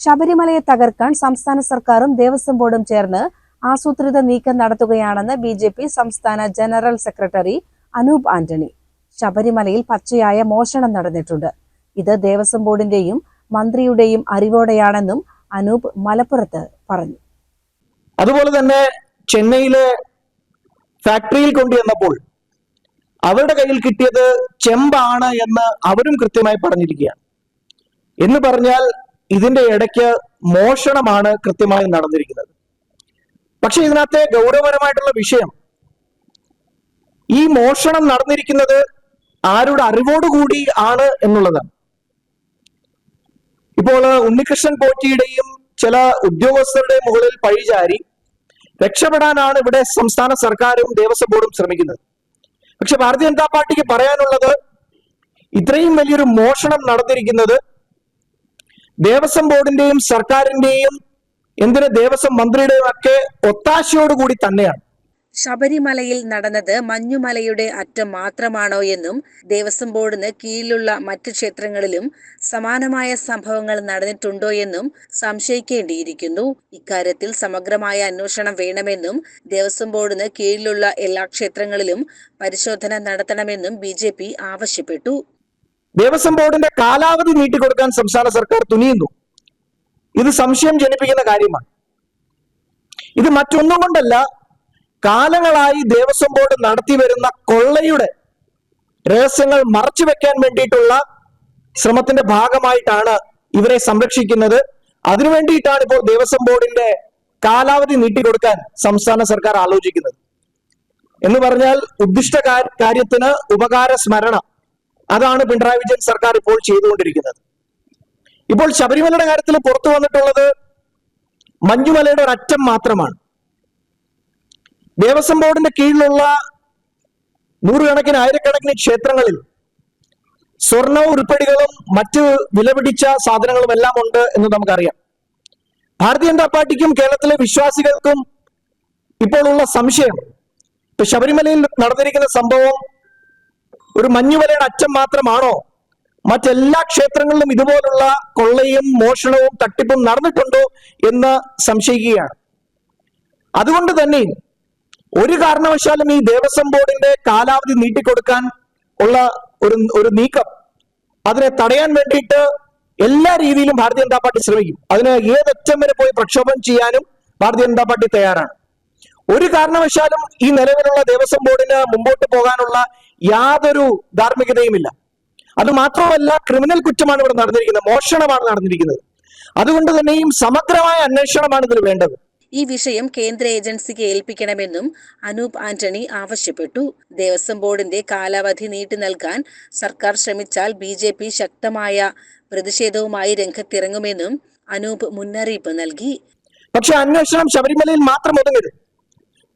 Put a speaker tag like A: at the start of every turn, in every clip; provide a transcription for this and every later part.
A: ശബരിമലയെ തകർക്കാൻ സംസ്ഥാന സർക്കാരും ദേവസ്വം ബോർഡും ചേർന്ന് ആസൂത്രിത നീക്കം നടത്തുകയാണെന്ന് ബി ജെ പി സംസ്ഥാന ജനറൽ സെക്രട്ടറി അനൂപ് ആന്റണി. ശബരിമലയിൽ പച്ചയായ മോഷണം നടന്നിട്ടുണ്ട്. ഇത് ദേവസ്വം ബോർഡിന്റെയും മന്ത്രിയുടെയും അറിവോടെയാണെന്നും അനൂപ് മലപ്പുറത്ത് പറഞ്ഞു.
B: അതുപോലെ തന്നെ ചെന്നൈയിലെ ഫാക്ടറിയിൽ കൊണ്ടുവന്നപ്പോൾ അവരുടെ കയ്യിൽ കിട്ടിയത് ചെമ്പാണ് എന്ന് അവരും കൃത്യമായി പറഞ്ഞിരിക്കുകയാണ്. എന്ന് പറഞ്ഞാൽ ഇതിന്റെ ഇടയ്ക്ക് മോഷണമാണ് കൃത്യമായി നടന്നിരിക്കുന്നത്. പക്ഷെ ഇതിനകത്തെ ഗൗരവപരമായിട്ടുള്ള വിഷയം ഈ മോഷണം നടന്നിരിക്കുന്നത് ആരുടെ അറിവോടുകൂടി ആണ് എന്നുള്ളതാണ്. ഇപ്പോൾ ഉണ്ണികൃഷ്ണൻ പോറ്റിയുടെയും ചില ഉദ്യോഗസ്ഥരുടെയും മുകളിൽ പഴിചാരി രക്ഷപ്പെടാനാണ് ഇവിടെ സംസ്ഥാന സർക്കാരും ദേവസ്വം ബോർഡും ശ്രമിക്കുന്നത്. പക്ഷെ ഭാരതീയ ജനതാ പാർട്ടിക്ക് പറയാനുള്ളത് ഇത്രയും വലിയൊരു മോഷണം നടന്നിരിക്കുന്നത് ദേവസ്വം ബോർഡിന്റെയും സർക്കാരിന്റെയും എന്തിന് ദേവസ്വം മന്ത്രിയുടെയും ഒക്കെ ഒത്താശയോടുകൂടി തന്നെയാണ്.
A: ശബരിമലയിൽ നടന്നത് മഞ്ഞുമലയുടെ അറ്റം മാത്രമാണോ എന്നും ദേവസ്വം ബോർഡിന് കീഴിലുള്ള മറ്റ് ക്ഷേത്രങ്ങളിലും സമാനമായ സംഭവങ്ങൾ നടന്നിട്ടുണ്ടോ എന്നും സംശയിക്കേണ്ടിയിരിക്കുന്നു. ഇക്കാര്യത്തിൽ സമഗ്രമായ അന്വേഷണം വേണമെന്നും ദേവസ്വം ബോർഡിന് കീഴിലുള്ള എല്ലാ ക്ഷേത്രങ്ങളിലും പരിശോധന നടത്തണമെന്നും ബി ആവശ്യപ്പെട്ടു.
B: ദേവസ്വം ബോർഡിന്റെ കാലാവധി നീട്ടിക്കൊടുക്കാൻ സംസ്ഥാന സർക്കാർ തുനിയുന്നു. ഇത് സംശയം ജനിപ്പിക്കുന്ന കാര്യമാണ്. ഇത് മറ്റൊന്നും കൊണ്ടല്ല കാലങ്ങളായി ദേവസ്വം ബോർഡ് നടത്തി വരുന്ന കൊള്ളയുടെ രഹസ്യങ്ങൾ മറച്ചു വെക്കാൻ വേണ്ടിയിട്ടുള്ള ശ്രമത്തിന്റെ ഭാഗമായിട്ടാണ് ഇവരെ സംരക്ഷിക്കുന്നത്. അതിനു വേണ്ടിയിട്ടാണ് ഇപ്പോൾ ദേവസ്വം ബോർഡിന്റെ കാലാവധി നീട്ടിക്കൊടുക്കാൻ സംസ്ഥാന സർക്കാർ ആലോചിക്കുന്നത്. എന്ന് പറഞ്ഞാൽ ഉദ്ദിഷ്ട കാര്യത്തിന് ഉപകാര സ്മരണ. അതാണ് പിണറായി വിജയൻ സർക്കാർ ഇപ്പോൾ ചെയ്തുകൊണ്ടിരിക്കുന്നത്. ഇപ്പോൾ ശബരിമലയുടെ കാര്യത്തിൽ പുറത്തു വന്നിട്ടുള്ളത് മഞ്ഞുമലയുടെ ഒരറ്റം മാത്രമാണ്. ദേവസ്വം ബോർഡിന്റെ കീഴിലുള്ള നൂറുകണക്കിന് ആയിരക്കണക്കിന് ക്ഷേത്രങ്ങളിൽ സ്വർണ ഉരുപ്പടികളും മറ്റ് വിലപിടിച്ച സാധനങ്ങളും എല്ലാം ഉണ്ട് എന്ന് നമുക്കറിയാം. ഭാരതീയ ജനതാ പാർട്ടിക്കും കേരളത്തിലെ വിശ്വാസികൾക്കും ഇപ്പോഴുള്ള സംശയം ഇപ്പൊ ശബരിമലയിൽ നടന്നിരിക്കുന്ന സംഭവം ഒരു മഞ്ഞുവലയുടെ അച്ഛൻ മാത്രമാണോ? മറ്റെല്ലാ ക്ഷേത്രങ്ങളിലും ഇതുപോലുള്ള കൊള്ളയും മോഷണവും തട്ടിപ്പും നടന്നിട്ടുണ്ടോ എന്ന് സംശയിക്കുകയാണ്. അതുകൊണ്ട് തന്നെ ഒരു കാരണവശാലും ഈ ദേവസ്വം ബോർഡിന്റെ കാലാവധി നീട്ടിക്കൊടുക്കാൻ ഉള്ള ഒരു ഒരു നീക്കം അതിനെ തടയാൻ വേണ്ടിയിട്ട് എല്ലാ രീതിയിലും ഭാരതീയ ജനതാ പാർട്ടി ശ്രമിക്കും. അതിന് ഏതറ്റം വരെ പോയി പ്രക്ഷോഭം ചെയ്യാനും ഭാരതീയ ജനതാ പാർട്ടി തയ്യാറാണ്. ഒരു കാരണവശാലും ഈ നിലവിലുള്ള ദേവസ്വം ബോർഡിന് മുമ്പോട്ട് പോകാനുള്ള യാതൊരു ധാർമ്മികതയുമില്ല. അത് മാത്രമല്ല ക്രിമിനൽ കുറ്റമാണ് ഇവിടെ നടന്നിരിക്കുന്നത് മോഷണമാണ് നടന്നിരിക്കുന്നത്. അതുകൊണ്ട് തന്നെയും സമഗ്രമായ അന്വേഷണമാണ് ഇതിൽ വേണ്ടത്.
A: ഈ വിഷയം കേന്ദ്ര ഏജൻസിക്ക് ഏൽപ്പിക്കണമെന്നും അനൂപ് ആന്റണി ആവശ്യപ്പെട്ടു. ദേവസ്വം ബോർഡിന്റെ കാലാവധി നീട്ടി നൽകാൻ സർക്കാർ ശ്രമിച്ചാൽ ബി ജെ പി ശക്തമായ പ്രതിഷേധവുമായി രംഗത്തിറങ്ങുമെന്നും അനൂപ് മുന്നറിയിപ്പ് നൽകി.
B: പക്ഷെ അന്വേഷണം ശബരിമലയിൽ മാത്രം ഒതുങ്ങരുത്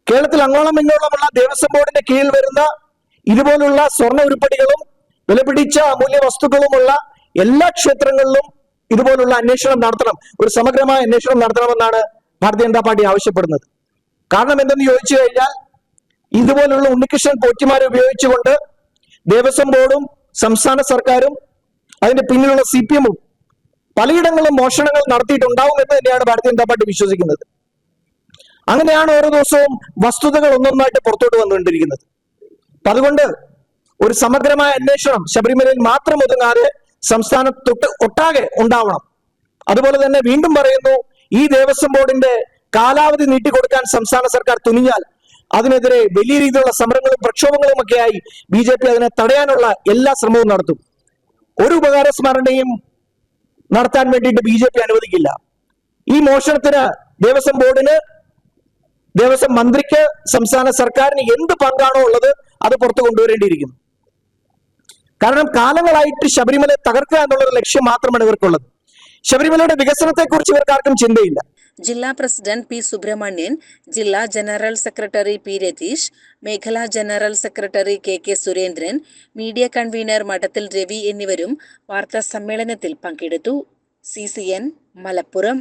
B: കേരളത്തിൽ അങ്ങോളം ഇങ്ങോളമുള്ള ദേവസ്വം ബോർഡിന്റെ കീഴിൽ വരുന്ന ഇതുപോലുള്ള സ്വർണ ഉരുപ്പടികളും വിലപിടിച്ച അമൂല്യ വസ്തുക്കളുമുള്ള എല്ലാ ക്ഷേത്രങ്ങളിലും ഇതുപോലുള്ള അന്വേഷണം നടത്തണം. ഒരു സമഗ്രമായ അന്വേഷണം നടത്തണമെന്നാണ് ഭാരതീയ ജനതാ പാർട്ടി ആവശ്യപ്പെടുന്നത്. കാരണം എന്തെന്ന് ചോദിച്ചു കഴിഞ്ഞാൽ ഇതുപോലുള്ള ഉണ്ണികൃഷ്ണൻ പോറ്റിമാരെ ഉപയോഗിച്ചുകൊണ്ട് ദേവസ്വം ബോർഡും സംസ്ഥാന സർക്കാരും അതിന്റെ പിന്നിലുള്ള സി പി എമ്മും പലയിടങ്ങളിലും മോഷണങ്ങൾ നടത്തിയിട്ടുണ്ടാവും എന്ന് തന്നെയാണ് ഭാരതീയ ജനതാ പാർട്ടി വിശ്വസിക്കുന്നത്. അങ്ങനെയാണ് ഓരോ ദിവസവും വസ്തുതകൾ ഒന്നൊന്നായിട്ട് പുറത്തോട്ട് വന്നുകൊണ്ടിരിക്കുന്നത്. അതുകൊണ്ട് ഒരു സമഗ്രമായ അന്വേഷണം ശബരിമലയിൽ മാത്രം ഒതുങ്ങാതെ സംസ്ഥാനത്തൊട്ട് ഒട്ടാകെ ഉണ്ടാവണം. അതുപോലെ തന്നെ വീണ്ടും പറയുന്നു ഈ ദേവസ്വം ബോർഡിന്റെ കാലാവധി നീട്ടിക്കൊടുക്കാൻ സംസ്ഥാന സർക്കാർ തുനിഞ്ഞാൽ അതിനെതിരെ വലിയ രീതിയിലുള്ള സമരങ്ങളും പ്രക്ഷോഭങ്ങളും ഒക്കെയായി ബി ജെ പി അതിനെ തടയാനുള്ള എല്ലാ ശ്രമവും നടത്തും. ഒരു ഉപകാര സ്മരണയും നടത്താൻ വേണ്ടിയിട്ട് ബി ജെ പി അനുവദിക്കില്ല. ഈ മോഷണത്തിന് ദേവസ്വം ബോർഡിന് ദേവസ്വം മന്ത്രിക്ക് സംസ്ഥാന സർക്കാരിന് എന്ത് പങ്കാണോ ഉള്ളത് അത് പുറത്തു കൊണ്ടുവരേണ്ടിയിരിക്കുന്നു. കാരണം കാലങ്ങളായിട്ട് ശബരിമല തകർക്കുക എന്നുള്ളൊരു ലക്ഷ്യം മാത്രമാണ് ഇവർക്കുള്ളത്. ശബരിമലയുടെ വികസനത്തെക്കുറിച്ച് ഇവർക്കാർക്കും ചിന്തയില്ല.
A: ജില്ലാ പ്രസിഡന്റ് പി സുബ്രഹ്മണ്യൻ ജില്ലാ ജനറൽ സെക്രട്ടറി പി രതീഷ് മേഖലാ general secretary K K Surendran media convener Madathil Ravi എന്നിവരും വാർത്താ സമ്മേളനത്തിൽ പങ്കെടുത്തു. സി മലപ്പുറം.